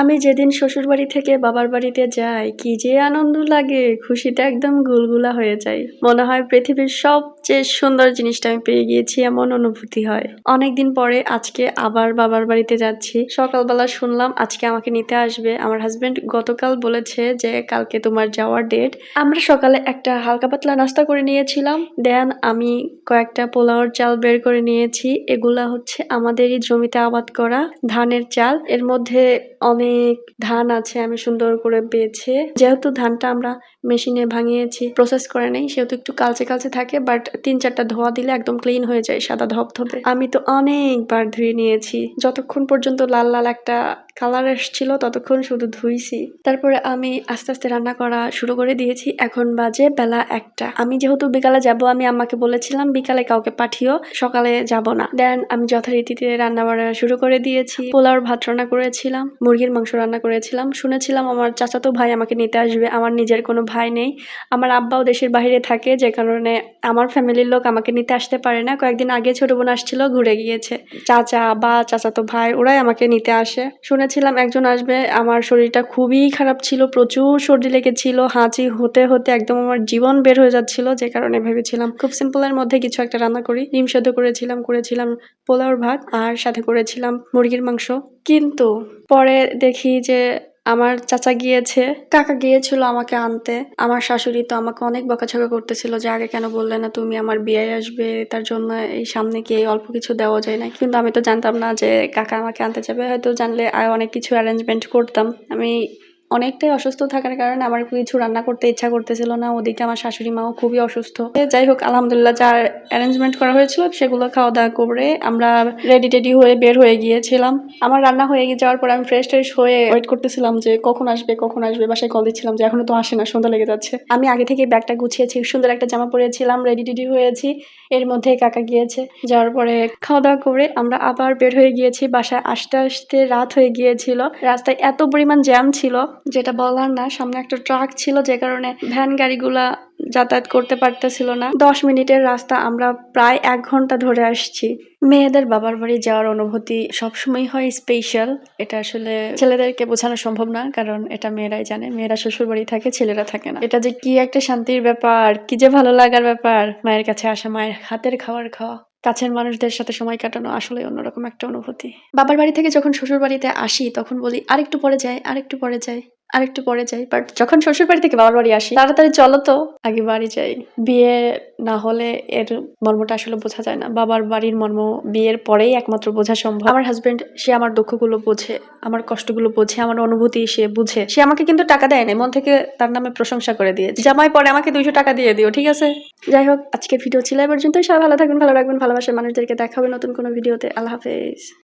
আমি যেদিন শ্বশুরবাড়ি থেকে বাবার বাড়িতে যাই, কি যে আনন্দ লাগে, খুশিতে একদম গুলগুলা হয়ে যায় মনে হয় পৃথিবীর সবচেয়ে সুন্দর জিনিসটা আমি পেয়ে গিয়েছি, এমন অনুভূতি হয়। অনেকদিন পরে আজকে আবার বাবার বাড়িতে যাচ্ছি। সকালবেলা শুনলাম আজকে আমাকে নিতে আসবে। আমার হাজবেন্ড গতকাল বলেছে যে, কালকে তোমার যাওয়ার ডেট আমরা সকালে একটা হালকা পাতলা নাস্তা করে নিয়েছিলাম। দেন আমি কয়েকটা পোলাওর চাল বের করে নিয়েছি। এগুলা হচ্ছে আমাদেরই জমিতে আবাদ করা ধানের চাল। এর মধ্যে অনেক ধান আছে আমি সুন্দর করে বেছে। যেহেতু ধানটা আমরা মেশিনে ভাঙিয়েছি প্রসেস করে নেই, সেহেতু একটু কালচে কালচে থাকে বাট তিন চারটা ধোয়া দিলে একদম ক্লিন হয়ে যায় সাদা ধপধপে আমি তো অনেকবার ধুয়ে নিয়েছি, যতক্ষণ পর্যন্ত লাল লাল একটা কালার এসছিল ততক্ষণ শুধু ধুইছি। তারপরে আমি আস্তে আস্তে রান্না করা শুরু করে দিয়েছি, এখন বাজে বেলা একটা। আমি যেহেতু বিকালে যাব, আমি আমাকে বলেছিলাম, বিকালে কাউকে পাঠিও, সকালে যাব না। দেন আমি যথারীতিতে রান্না বাড়া শুরু করে দিয়েছি, পোলাওর ভাত রান্না করেছিলাম মুরগির মাংস রান্না করেছিলাম। শুনেছিলাম আমার চাচাতো ভাই আমাকে নিতে আসবে। আমার নিজের কোনো ভাই নেই। আমার আব্বাও দেশের বাইরে থাকে, যে কারণে আমার ফ্যামিলির লোক আমাকে নিতে আসতে পারে না। কয়েকদিন আগে ছোট বোন আসছিল, ঘুরে গিয়েছে। চাচা বা চাচাতো ভাই, ওরাই আমাকে নিতে আসে। শুনেছিলাম একজন আসবে, আমার শরীরটা খুবই খারাপ ছিল, প্রচুর সর্দি লেগেছিল, হাঁচি হতে হতে একদম আমার জীবন বের হয়ে যাচ্ছিল, যে কারণে ভেবেছিলাম খুব সিম্পলের মধ্যে কিছু একটা রান্না করি। ডিম সেদ্ধ করেছিলাম করেছিলাম পোলাওর ভাত, আর সাথে করেছিলাম মুরগির মাংস। কিন্তু পরে দেখি যে আমার চাচা গিয়েছে। কাকা গিয়েছিল আমাকে আনতে। আমার শাশুড়ি তো আমাকে অনেক বকাঝকা করতেছিল যে আগে কেন বললে না তুমি আমার বিয়ে আসবে, তার জন্য এই সামনে গিয়ে অল্প কিছু দেওয়া যায় না কিন্তু আমি তো জানতাম না যে কাকা আমাকে আনতে যাবে। হয়তো জানলে অনেক কিছু অ্যারেঞ্জমেন্ট করতাম। আমি অনেকটাই অসুস্থ থাকার কারণে আমার কিছু রান্না করতে ইচ্ছা করতেছিল না। ওদিকে আমার শাশুড়ি মাও খুবই অসুস্থ। যাই হোক, আলহামদুলিল্লাহ যা অ্যারেঞ্জমেন্ট করা হয়েছিল সেগুলো খাওয়া দাওয়া করে আমরা রেডি টেডি হয়ে বের হয়ে গিয়েছিলাম। আমার রান্না হয়ে যাওয়ার পর আমি ফ্রেশ ট্রেশ হয়ে ওয়েট করতেছিলাম যে কখন আসবে কখন আসবে, বাসায় কল দিচ্ছিলাম যে এখনও তো আসে না, সন্ধ্যা লেগে যাচ্ছে। আমি আগে থেকে ব্যাগটা গুছিয়েছি, সুন্দর একটা জামা পরেছিলাম রেডি টেডি হয়েছি, এর মধ্যে কাকা গিয়েছে। যাওয়ার পরে খাওয়া দাওয়া করে আমরা আবার বের হয়ে গিয়েছি, বাসায় আসতে আসতে রাত হয়ে গিয়েছিল। রাস্তায় এত পরিমাণ জ্যাম ছিল যেটা বলার না, সামনে একটা ট্রাক ছিল যে কারণে ভ্যান গাড়িগুলা যাতায়াত করতে পারতেছিল না। দশ মিনিটের রাস্তা আমরা প্রায় এক ঘণ্টা ধরে আসছি। মেয়েদের বাবার বাড়ি যাওয়ার অনুভূতি সবসময় হয় স্পেশাল এটা আসলে ছেলেদেরকে বোঝানো সম্ভব না, কারণ এটা মেয়েরাই জানে। মেয়েরা শ্বশুর বাড়ি থাকে, ছেলেরা থাকে না। এটা যে কি একটা শান্তির ব্যাপার, কি যে ভালো লাগার ব্যাপার। মায়ের কাছে আসা, মায়ের হাতের খাওয়ার খাওয়া। কাছের মানুষদের সাথে সময় কাটানো আসলে অন্যরকম একটা অনুভূতি। বাবার বাড়ি থেকে যখন শ্বশুর বাড়িতে আসি, তখন বলি, আরেকটু পরে যাই, আরেকটু পরে যাই। আরেকটু পরে যাই বাট যখন শ্বশুর বাড়ি থেকে বাবার বাড়ি আসি, তাড়াতাড়ি চলো তো, আগে বাড়ি যাই। বিয়ে না হলে এর মর্মটা আসলে বোঝা যায় না। বাবার বাড়ির মর্ম বিয়ের পরেই একমাত্র বোঝা সম্ভব। আমার হাজবেন্ড সে আমার দুঃখগুলো বোঝে, আমার কষ্টগুলো বোঝে, আমার অনুভূতি সে বুঝে। সে আমাকে কিন্তু টাকা দেয় না, মন থেকে তার নামে প্রশংসা করে দিয়ে জামাই পরে আমাকে দুইশো টাকা দিয়ে দিও, ঠিক আছে? যাই হোক আজকে ভিডিও ছিল এ পর্যন্ত সবাই ভালো থাকবেন, ভালো রাখবেন, ভালোবাসার মানুষদেরকে দেখা হবে নতুন কোনো ভিডিওতে আল্লাহ হাফেজ।